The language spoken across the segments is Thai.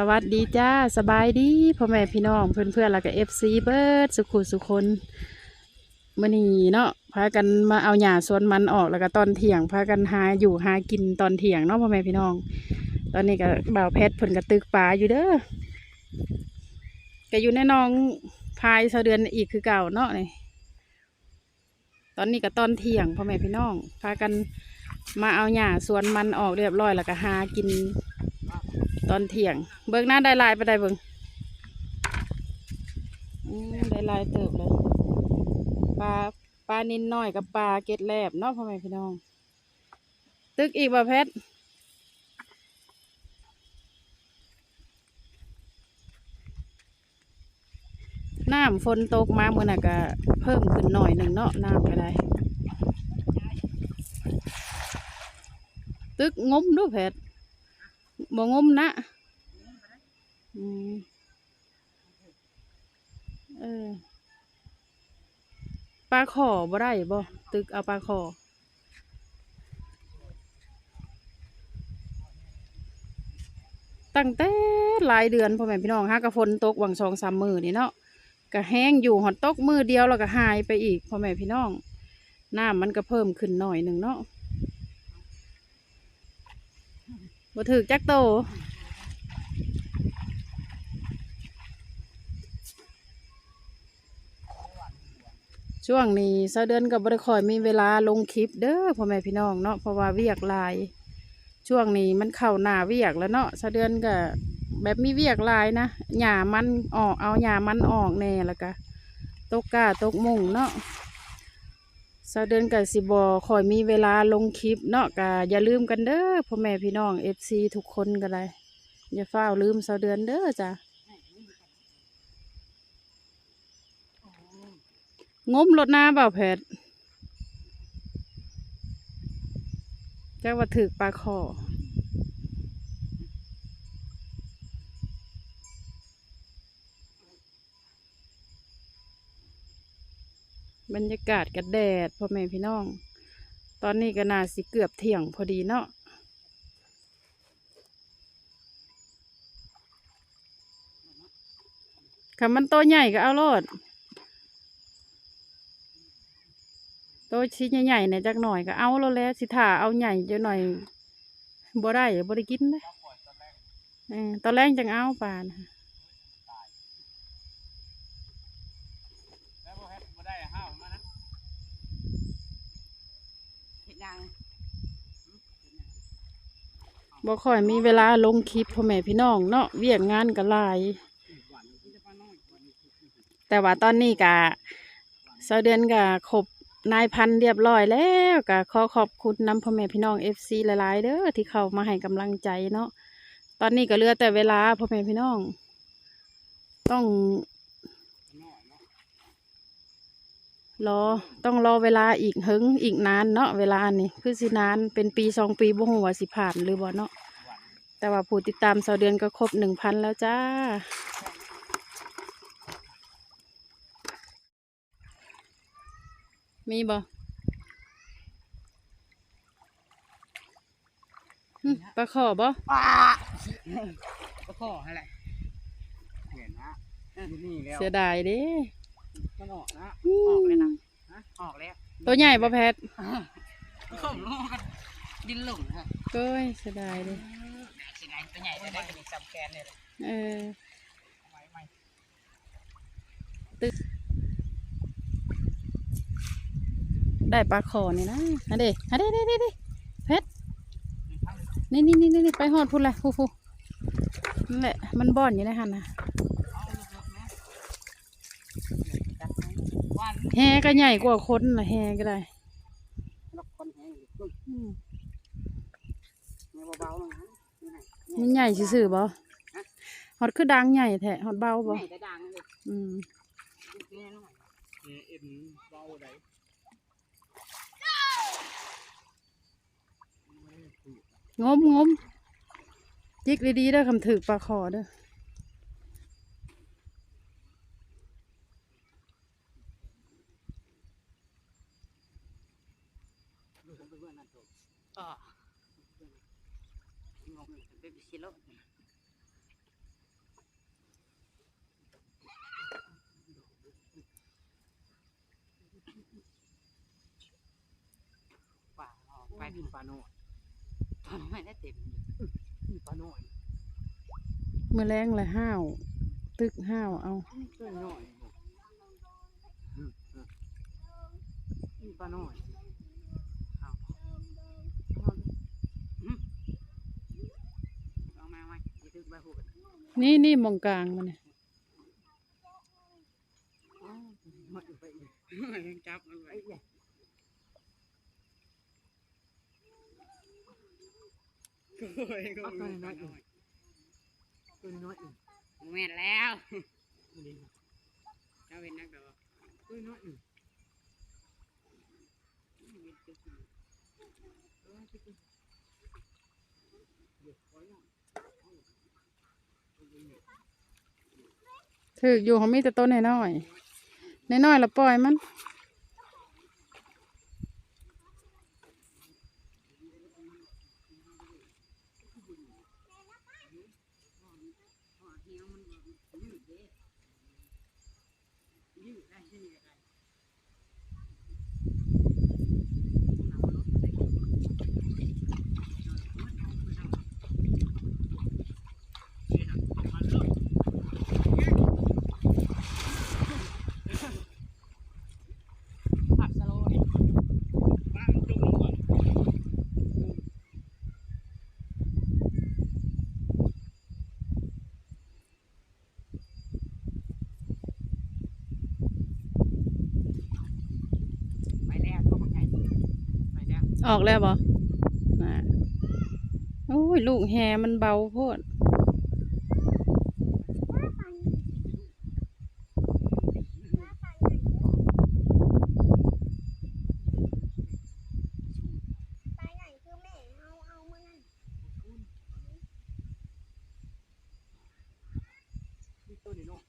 สวัสดีจ้าสบายดีพ่อแม่พี่น้องเพื่อนเพื่อนๆแล้วก็เอฟซีเบิร์ดสุขุสุคนมื่อนี้เนาะพากันมาเอาหญ้าสวนมันออกแล้วก็ตอนเที่ยงพากันหาอยู่หากินตอนเที่ยงเนาะพ่อแม่พี่น้อง ตอนนี้ก็บ่าวเพชรเพิ่นก็ตึกปลาอยู่เด้อก็อยู่ในหน้องพายเสาเดือนอีกคือเก่าเนาะนี่ตอนนี้ก็ตอนเที่ยงพ่อแม่พี่น้องพากันมาเอาหญ้าสวนมันออกเรียบร้อยแล้วก็หากิน ตอนเที่ยง เบิ่งหน้าได้ลายไปได้เบิ่งอืมได้ลายเติบเลยปลาปลานินน้อยกับปลาเกล็ดแลบเนาะพ่อแม่พี่น้อง ตึกอีกบ่เพชรน้ำฝนตกมาเมื่อน่ะก็เพิ่มขึ้นหน่อยหนึ่งเนาะน้ำก็ได้ตึกงมดูเพชร บ่งมนะอืมเออปลาขอบ่ได้บ่ตึกเอาปลาขอตั้งแต่หลายเดือนพ่อแม่พี่น้องฮะกระฝนตกหวังสองสามมือนี่เนาะก็แห้งอยู่หอดตกมือเดียวแล้วก็หายไปอีกพ่อแม่พี่น้องน้ำมันก็เพิ่มขึ้นหน่อยหนึ่งเนาะ บ่ถือจักโตช่วงนี้เสาเดือนกับบริคอยมีเวลาลงคลิปเด้อพ่อแม่พี่น้องเนาะเพราะว่าเวียกลาย ช่วงนี้มันเข้าหน้าเวียกแล้วเนาะเสาเดือนก็แบบมีเวียกลายนะหญ้ามันออกเอาหญ้ามันออกแน่แล้วก็ตกกาตกมุงเนาะ สาวเดือนกับสิบอคอยมีเวลาลงคลิปเนาะกะอย่าลืมกันเด้อพ่อแม่พี่น้องเอฟซีทุกคนกันเลยอย่าเฝ้าลืมสาวเดือนเด้อจ้ะงมรถน้าเปล่าแพทย์จ้าว่าถือปลาคอ บรรยากาศกระแดดพ่อแม่พี่น้อง ตอนนี้ก็น่าสิเกือบเที่ยงพอดีเนาะคำมันโตใหญ่ก็เอาโลดโตชิ้นใหญ่ๆเนี่ยจักหน่อยก็เอาแล้วแล้วสิถ่าเอาใหญ่จะหน่อยบ่ได้บ่ได้กินเลยตอนแรกจังเอาปลานะ แล้วบ่เฮ็ดบ่ได้ห้าวมานะ เห็นยัง บ่ค่อยมีเวลาลงคลิปพ่อแม่พี่น้องเนาะเวียกงานก็หลาย แต่ว่าตอนนี้กะเสาเดือนกะครบนายพันเรียบร้อยแล้วกะขอขอบคุณน้ำพ่อแม่พี่น้องเอฟซีหลายๆเด้อที่เข้ามาให้กำลังใจเนาะตอนนี้ก็เหลือแต่เวลาพ่อแม่พี่น้อง ต้อง รอต้องรอเวลาอีกหึงอีกนานเนาะเวลานี่คือสินานเป็นปีสองปีบ่ฮู้ว่าสิผ่านหรือบ่เนาะแต่ว่าผู้ติดตามเสาเดือนก็ครบหนึ่งพันแล้วจ้า มีบ่หึปลาขอบ่ป้าก็ขอให้แหละเห็นนะอยู่นี่แล้วเสียดายเด้ มันออกนะอืออกมเลยนะออกแล้วตัวใหญ่บ่แพทผมรู้กันดินหลงฮะเก้ยเสียดายเด้สิไหนตัวใหญ่จะได้เป็นซับแกนเลยเออไว้ไม่ได้ปลาขอนี่นะฮะเด้ฮะเด้เด้เด้เด้เพชรนี่นี่นี่นี่ไปหอดพูดละฟูฟูนั่นแหละมันบ่อนอยู่ในหันนะ วัน แฮก็ใหญ่กว่าคนนะแฮก็ได้นกคนแห้งอืมเบาๆนะมันใหญ่ซื่อๆบ่ฮอดคือดังใหญ่แท้ฮอดเบาบ่ใหญ่แต่ดังเลยอืมนี่หน่อยเอ็นเบาได้งมงมจิกดีๆเด้อคำถือปลาขอเด้อ mong baby silo. Bà, phải đi bà nội. Thôi nó mày đã tìm. Bà nội. เมื่อแรงละห้าว ตึกห้าวเอา Bà nội. Bà nội. ไว้ไปตึกใบหูกันนี่นี่มองกลางมันเนี่ยมันไปยังจับมันไว้ไอ้ใหญ่เอาตัวน้อยกตัวน้อยแม่แล้วเจ้าเป็นนักดอกตัวน้อยอีก ถืออยู่ของมีแต่ต้นน้อยๆน้อยๆละปล่อยมัน เหี่ยวมันบ่ยืดเด้ยืดได้ที่นี่ก็ได้เอารถไป ผัดสโลว์นี่บ้างจุ่มลงก่อน ไปแล้วเขาบอกไงไปแล้ว ออกแล้วบ่น่ะโอ้ย ลูกแฮมันเบาโพด ไปไหนคือแม่เอาเอามานั่น นี่ตัวนี้เนาะ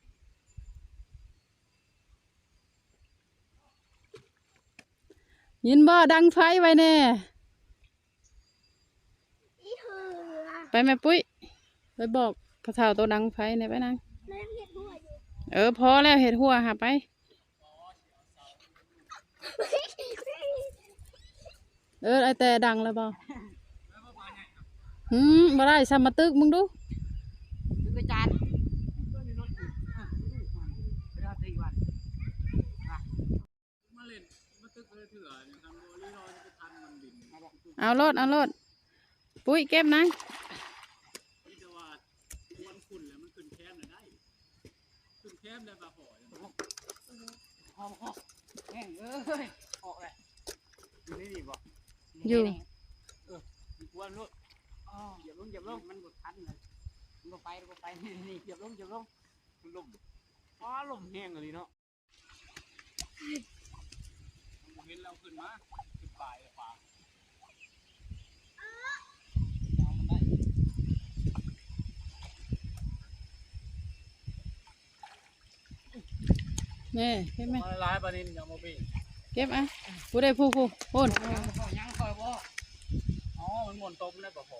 ยินบ่ดังไฟไว้แน่อีเหือไปแม่ปุ้ยไปบอกพระเฒ่าตัวดังไฟเนี่ยไปนางเล่นเห็ดหัวอยู่เออพอแล้วเห็ดหัวหาไปเออไอแต่ดังแล้วบ่หืมบ่ได้ซ้ำมาตึกมึงดู ตึกกระจาน ตัวนี้เนาะอะลูกมันเวลาตีวันมาเล่น มาตึกเลยเถื่อเนี่ยทำโบลี่รอยจะทันมันดินเอารถเอารถปุ้ยเก็บนะนี่จะว่าควนขุ่นแล้วมันขึ้นแคมเลยได้ขึ้นแคมได้ปลาหอยหอมหอมแห้งเอ้ยออกเลยอยู่นี่ดีบ่อยู่มีควนลูกอ๋อเหยียบลงเหยียบลงมันบดทันเลยมันบ่ไปมันบ่ไปนี่นี่เหยียบลงเหยียบลงมันลมอ๋อลมแห้งเลยเนาะ เห็นเราขึ้นมาขึ้นปลายอะปลาแนี่เก็บไหมมาลายปลานินอย่ามาปีเก็บอะผู้ได้ผู้ผู้พูนยังคอยบ่อ๋อมันหมุนต้มได้ปะพอ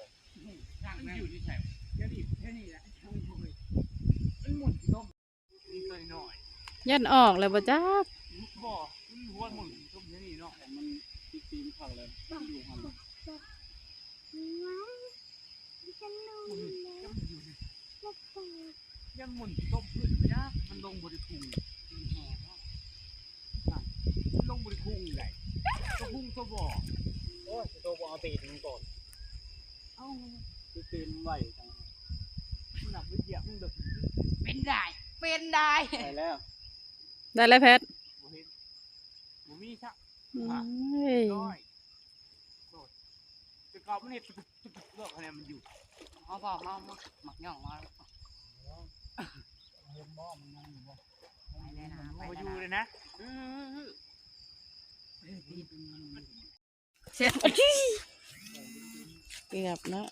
ช่างมันแม่อยู่ที่แถวเดี๋ยวนี้เดี๋ยวนี้แหละช่างบ่ไปมันหมุนต้มนี่ตัวน้อยยันออกเลยบ่จ้า บ่มันหัวหมุนต้มที่นี่เนาะมันตีตีนขังเลยอยู่หัน ว้าวฉันรู้แล้วว่าไป ยังหมุ นต้มขึ้นไม่ยากมันลงบริพุงแห้งเนาะมันลงบริพุงใหญ่ตัวพุงตัวบ่อโอ้ยตัวบ่อเอาตีนมันก่อนเอ้าตีตีนไหวจังมันหนักไม่เหยียบมันแบบเป็นได้ เป็นได้ไปแล้ว ได้แล้วแพทบ่เห็นบ่มีชักเอ้ยน้อยโดดจะกรอบมันเนี่ยตุ๊บตุ๊บตุ๊บเลือกคะแนนมันอยู่เอาบ่มามาหมักย่องมาเห็นบ่มันยังอยู่บ่ ไปเลยนะไปบ่อเลยยู่นะเลยนะอื้อตีนมันเกือบเนาะ